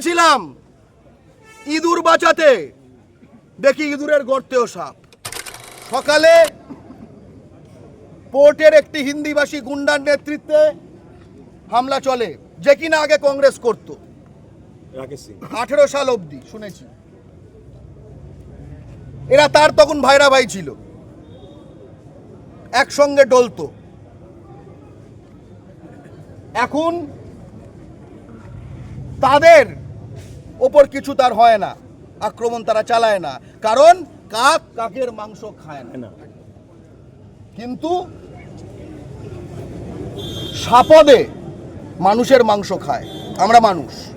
দিয়েছিলাম ইঁদুর বাঁচাতে। দেখি ইঁদুরের গর্তেও সাপ। সকালে পোর্টের একটি হিন্দিভাষী গুন্ডার নেতৃত্বে হামলা চলে যে কিনা আগে কংগ্রেস করত। আঠেরো সাল অবধি শুনেছি। এরা তার তখন ভাইরা ভাই ছিল। একসঙ্গে ডলতো। এখন তাদের ওপর কিছু তার হয় না। আক্রমণ তারা চালায় না। কারণ কাক কাকের মাংস খায় না। কিন্তু সাপদে মানুষের মাংস খায়। আমরা মানুষ।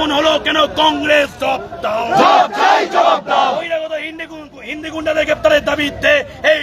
এমন হলো কেন কংগ্রেস জবাব দাও? হিন্দি গুন্ডাদের গ্রেপ্তারের দাবিতে এই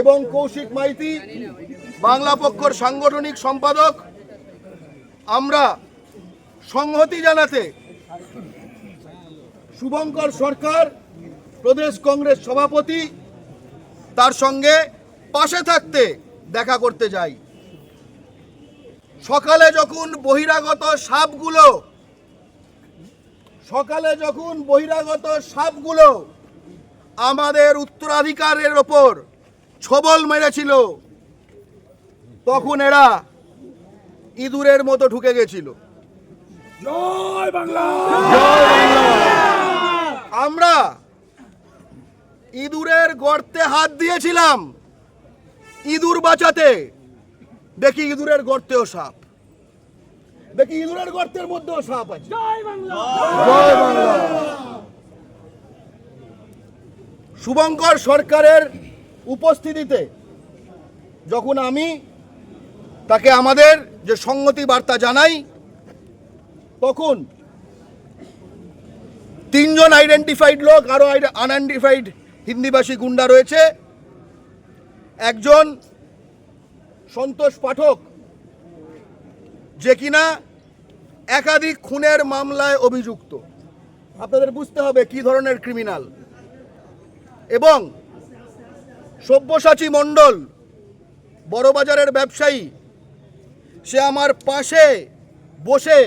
এবং কৌশিক মাইতি, বাংলা পক্ষর সাংগঠনিক সম্পাদক। আমরা সংহতি জানাতে শুভঙ্কর সরকার, প্রদেশ কংগ্রেস সভাপতি, তার সঙ্গে পাশে থাকতে দেখা করতে যাই। সকালে যখন বহিরাগত সাপগুলো, সকালে যখন বহিরাগত সাপগুলো আমাদের উত্তরাধিকারের ওপর ছবল মেরেছিল। তখন এরা ইঁদুরের মতো ঢুকে গেছিল। আমরা ইঁদুরের গর্তে হাত দিয়েছিলাম। ইঁদুর বাঁচাতে। দেখি ইঁদুরের গর্তেও সাপ। দেখি ইঁদুরের গর্তের মধ্যেও সাপ আছে। জয় বাংলা! শুভঙ্কর সরকারের উপস্থিতিতে যখন আমি তাকে আমাদের যে সংগতি বার্তা জানাই, তখন তিনজন আইডেন্টিফাইড লোক আরও আনআইডেন্টিফাইড হিন্দিভাষী গুন্ডা রয়েছে। একজন সন্তোষ পাঠক, যে কিনা একাধিক খুনের মামলায় অভিযুক্ত। আপনাদের বুঝতে হবে কি ধরনের ক্রিমিনাল এবং সব্যসাচী মণ্ডল বড়বাজারের ব্যবসায়ী সে আমার পাশে বসে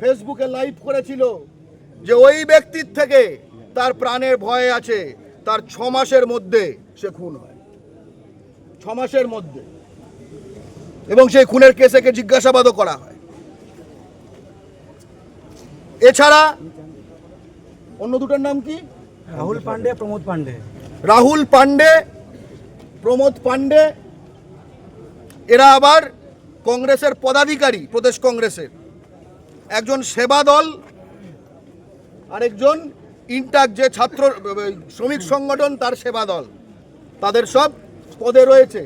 ফেসবুকে লাইভ করেছিল যে ওই ব্যক্তির থেকে তার প্রাণের ভয় আছে তার ছ মাসের মধ্যে সে খুন হয়। ছ মাসের মধ্যে। এবং সেই খুনের কেসেকে জিজ্ঞাসাবাদও করা হয়। এছাড়া অন্য দুটোর নাম কি? রাহুল পান্ডে প্রমোদ পান্ডে রাহুল পান্ডে প্রমোদ পান্ডে এরা আবার কংগ্রেসের পদাধিকারী, প্রদেশ কংগ্রেসের। একজন সেবা দল, আরেকজন ইন্টাক যে ছাত্র, শ্রমিক সংগঠন, তার সেবা দল। তাদের সব পদে রয়েছে।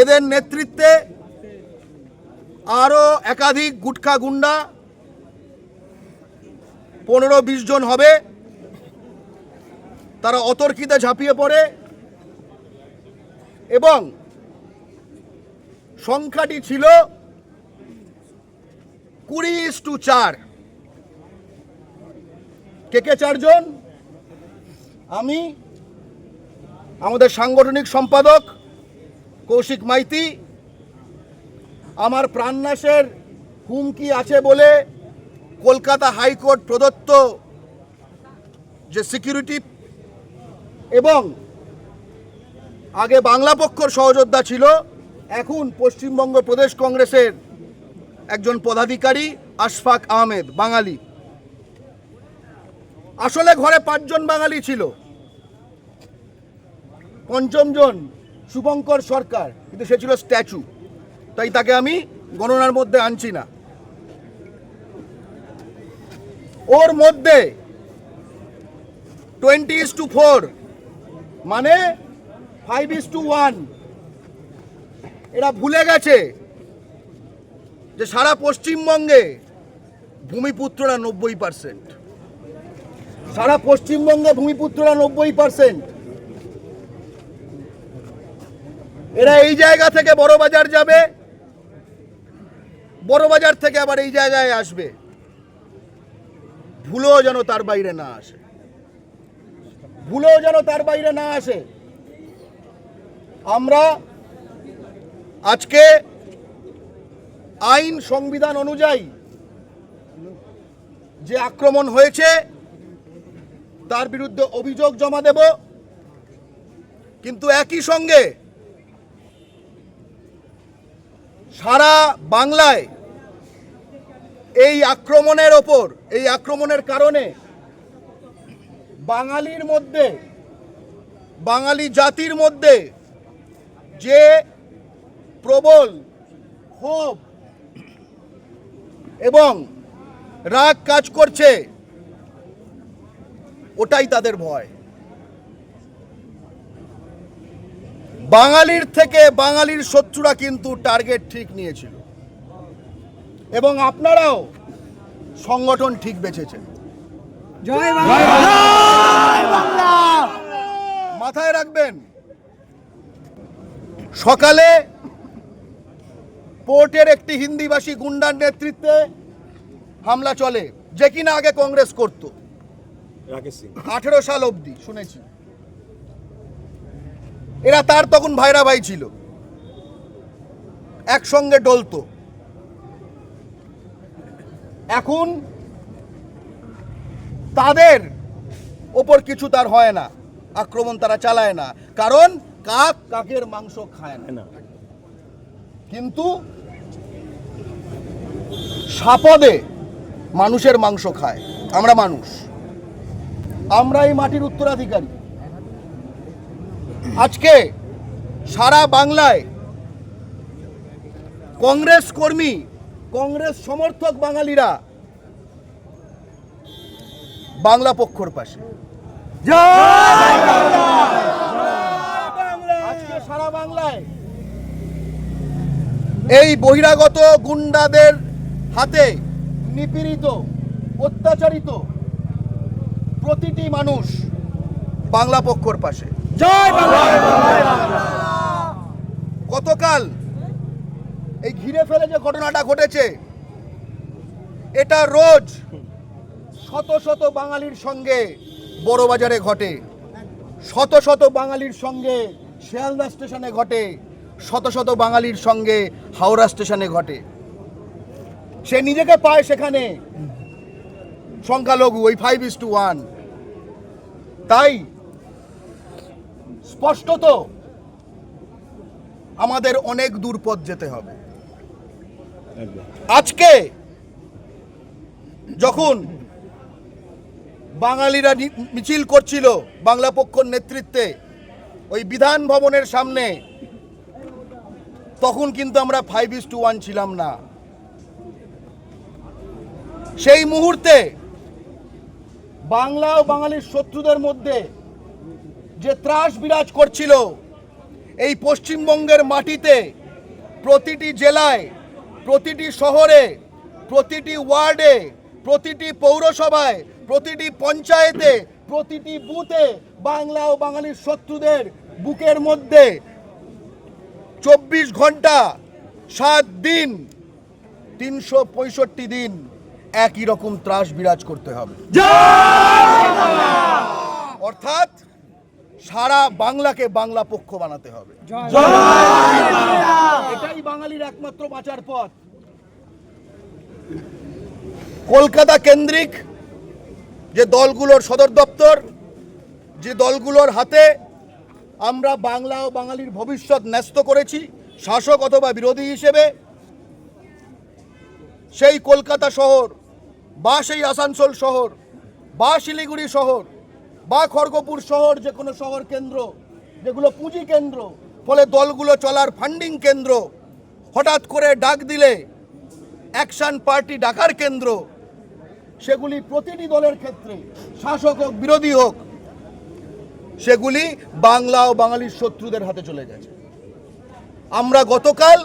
এদের নেতৃত্বে আরও একাধিক গুটখা গুন্ডা পনেরো বিশ জন হবে। তারা অতর্কিতে ঝাঁপিয়ে পড়ে এবং সংখ্যাটি ছিল কুড়ি ইস টু চার। কে কে চারজন? আমি, আমাদের সাংগঠনিক সম্পাদক কৌশিক মাইতি, আমার প্রাণনাশের হুমকি আছে বলে কলকাতা হাইকোর্ট প্রদত্ত যে সিকিউরিটি এবং আগে বাংলা পক্ষর সহযোদ্ধা ছিল, এখন পশ্চিমবঙ্গ প্রদেশ কংগ্রেসের একজন পদাধিকারী আশফাক আহমেদ, বাঙালি। আসলে ঘরে পাঁচজন বাঙালি ছিল। পঞ্চমজন শুভঙ্কর সরকার, কিন্তু সে ছিল স্ট্যাচু। তাই তাকে আমি গণনার মধ্যে আনছি না। ওর মধ্যে টোয়েন্টি ইস টু ফোর মানে ফাইভ ইস টু ওয়ান এরা ভুলে গেছে যে সারা পশ্চিমবঙ্গে ভূমিপুত্ররা নব্বই পার্সেন্ট সারা পশ্চিমবঙ্গে ভূমিপুত্ররা নব্বই পার্সেন্ট এরা এই জায়গা থেকে বড় বাজার যাবে, বড় বাজার থেকে আবার এই জায়গায় আসবে। ভুলেও যেন তার বাইরে না আসে। ভুলেও যেন তার বাইরে না আসে। আমরা আজকে আইন সংবিধান অনুযায়ী যে আক্রমণ হয়েছে, তার বিরুদ্ধে অভিযোগ জমা দেব। কিন্তু একই সঙ্গে সারা বাংলায় এই আক্রমণের ওপর, এই আক্রমণের কারণে বাঙালির মধ্যে, বাঙালি জাতির মধ্যে যে প্রবল ক্ষোভ এবং রাগ কাজ করছে, ওটাই তাদের ভয়। বাঙালির থেকে বাঙালির শত্রুরা কিন্তু টার্গেট ঠিক নিয়েছিল। এবং আপনারাও সংগঠন ঠিক বেছেছেন। জয় বাংলা! মাথায় রাখবেন। সকালে পোর্টের একটি হিন্দিভাষী গুন্ডার নেতৃত্বে হামলা চলে যে কিনা আগে কংগ্রেস করত। আঠেরো সাল অবধি শুনেছি। এরা তার তখন ভাইরা ভাই ছিল। একসঙ্গে ডলতো। এখন তাদের ওপর কিছু তার হয় না। আক্রমণ তারা চালায় না। কারণ কাক কাকের মাংস খায় না। কিন্তু সাপদে মানুষের মাংস খায়। আমরা মানুষ। আমরা এই মাটির উত্তরাধিকারী। আজকে সারা বাংলায় কংগ্রেস কর্মী কংগ্রেস সমর্থক বাঙালিরা বাংলা পক্ষর পাশে। সারা বাংলায় এই বহিরাগত গুন্ডাদের হাতে নিপীড়িত অত্যাচারিত প্রতিটি মানুষ বাংলা পক্ষর পাশে। গতকাল এই ঘিরে ফেলে যে ঘটনাটা ঘটেছে এটা রোজ শত শত বাঙালির সঙ্গে বড় বাজারে ঘটে। শত শত বাঙালির সঙ্গে শিয়ালদা স্টেশনে ঘটে। শত শত বাঙালির সঙ্গে হাওড়া স্টেশনে ঘটে। সে নিজেকে পায় সেখানে। সংখ্যালঘু ওই ফাইভ ইস টু ওয়ান তাই স্পষ্টত আমাদের অনেক দূর পথ যেতে হবে। আজকে যখন বাঙালিরা মিছিল করছিল বাংলা পক্ষর নেতৃত্বে ওই বিধান ভবনের সামনে। তখন কিন্তু আমরা ফাইভ ইস টু ওয়ান ছিলাম না। সেই মুহূর্তে বাংলা ও বাঙালির শত্রুদের মধ্যে যে ত্রাস বিরাজ করছিল, এই পশ্চিমবঙ্গের মাটিতে প্রতিটি জেলায়, প্রতিটি শহরে, প্রতিটি ওয়ার্ডে, প্রতিটি পৌরসভায় প্রতিটি পঞ্চায়েতে, প্রতিটি বুথে বাংলা ও বাঙালির শত্রুদের বুকের মধ্যে চব্বিশ ঘণ্টা, সাত দিন, তিনশো পঁয়ষট্টি দিন একই রকম ত্রাস বিরাজ করতে হবে। অর্থাৎ সারা বাংলাকে বাংলা পক্ষ বানাতে হবে। এটাই বাঙালির একমাত্র বাঁচার পথ। কলকাতা কেন্দ্রিক যে দলগুলোর সদর দপ্তর, যে দলগুলোর হাতে আমরা বাংলা ও বাঙালির ভবিষ্যৎ ন্যস্ত করেছি, শাসক অথবা বিরোধী হিসেবে, সেই কলকাতা শহর বা সেই আসানসোল শহর বা শিলিগুড়ি শহর বা খড়গপুর শহর যে কোনো শহর কেন্দ্র, যেগুলো পুঁজি কেন্দ্র, ফলে দলগুলো চলার ফান্ডিং কেন্দ্র, হঠাৎ করে ডাক দিলে অ্যাকশন পার্টি ডাকার কেন্দ্র সেগুলি প্রতিটি দলের ক্ষেত্রে, শাসক হোক, বিরোধী হোক, সেগুলি বাংলা ও বাঙালির শত্রুদের হাতে চলে গেছে। আমরা গতকাল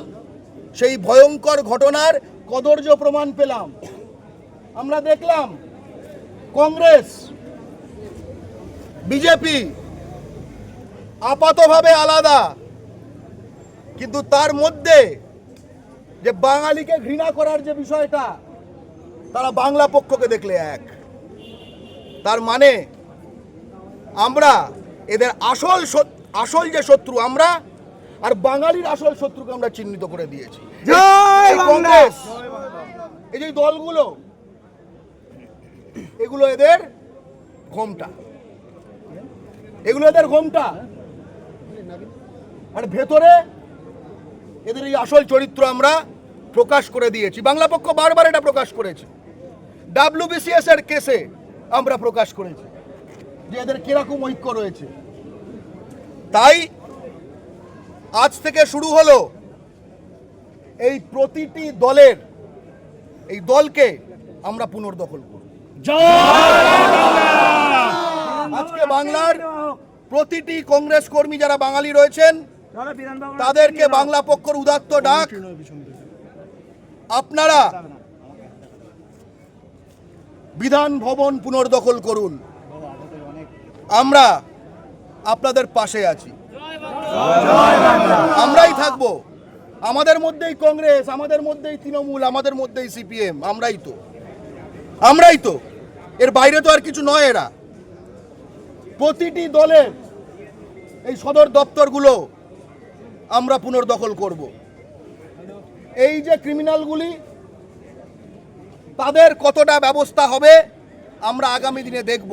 সেই ভয়ঙ্কর ঘটনার কদর্য প্রমাণ পেলাম। আমরা দেখলাম কংগ্রেস, বিজেপি আপাতভাবে আলাদা। কিন্তু তার মধ্যে যে বাঙালিকে ঘৃণা করার যে বিষয়টা তারা বাংলা পক্ষকে দেখলে এক। তার মানে আমরা এদের আসল আসল যে শত্রু আমরা আর বাঙালির আসল শত্রুকে আমরা চিহ্নিত করে দিয়েছি। কংগ্রেস এই যে দলগুলো এগুলো এদের ঘোমটা। এগুলো এদের ঘোমটা। আর ভেতরে এদের এই আসল চরিত্র আমরা প্রকাশ করে দিয়েছি। বাংলা পক্ষ বারবার এটা প্রকাশ করেছে। ডাব্লিউবিসিএস এর কেসে আমরা প্রকাশ করেছি যে এদের কীরকম ঐক্য রয়েছে। তাই আজ থেকে শুরু হলো এই প্রতিটি দলের, এই দলকে আমরা পুনর্দখল করব। আজকে বাংলার প্রতিটি কংগ্রেস কর্মী যারা বাঙালি রয়েছেন, তাদেরকে বাংলা পক্ষর উদাত্ত ডাক। আপনারা বিধান ভবন পুনর্দখল করুন। আমরা আপনাদের পাশে আছি। আমরাই থাকব। আমাদের মধ্যেই কংগ্রেস আমাদের মধ্যেই তৃণমূল আমাদের মধ্যেই সিপিএম আমরাই তো। আমরাই তো। এর বাইরে তো আর কিছু নয় এরা। প্রতিটি দলের এই সদর দপ্তরগুলো আমরা পুনর্দখল করব। এই যে ক্রিমিনালগুলি তাদের কতটা ব্যবস্থা হবে আমরা আগামী দিনে দেখব।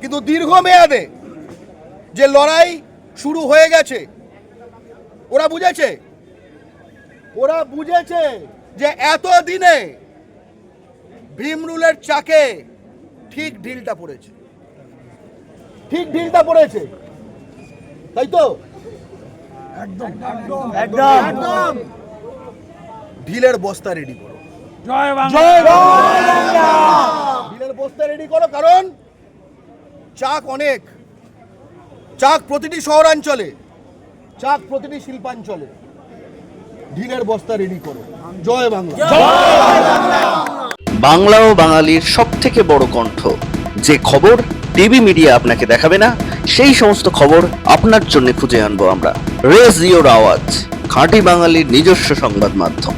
কিন্তু দীর্ঘমেয়াদে যে লড়াই শুরু হয়ে গেছে ওরা বুঝেছে? ওরা বুঝেছে যে এত দিনে ভীমরুলের চাকে ঠিক ঢিলটা পড়েছে। ঠিক ঢিলটা পড়েছে। তাই তো? একদম। ঢিলের বস্তা রেডি করো। ঢিলের বস্তা রেডি করো কারণ চাক অনেক। চাক প্রতিটি শহরাঞ্চলে চাক প্রতিটি শিল্পাঞ্চলে ঢিলের বস্তা রেডি করো। জয় বাংলা। বাংলা। ও বাঙালির সব থেকে বড় কণ্ঠ। যে খবর টিভি মিডিয়া আপনাকে দেখাবে না সেই সমস্ত খবর আপনার জন্য খুঁজে আনব আমরা। রেজ ইওর আওয়াজ খাঁটি বাঙালির নিজস্ব সংবাদ মাধ্যম।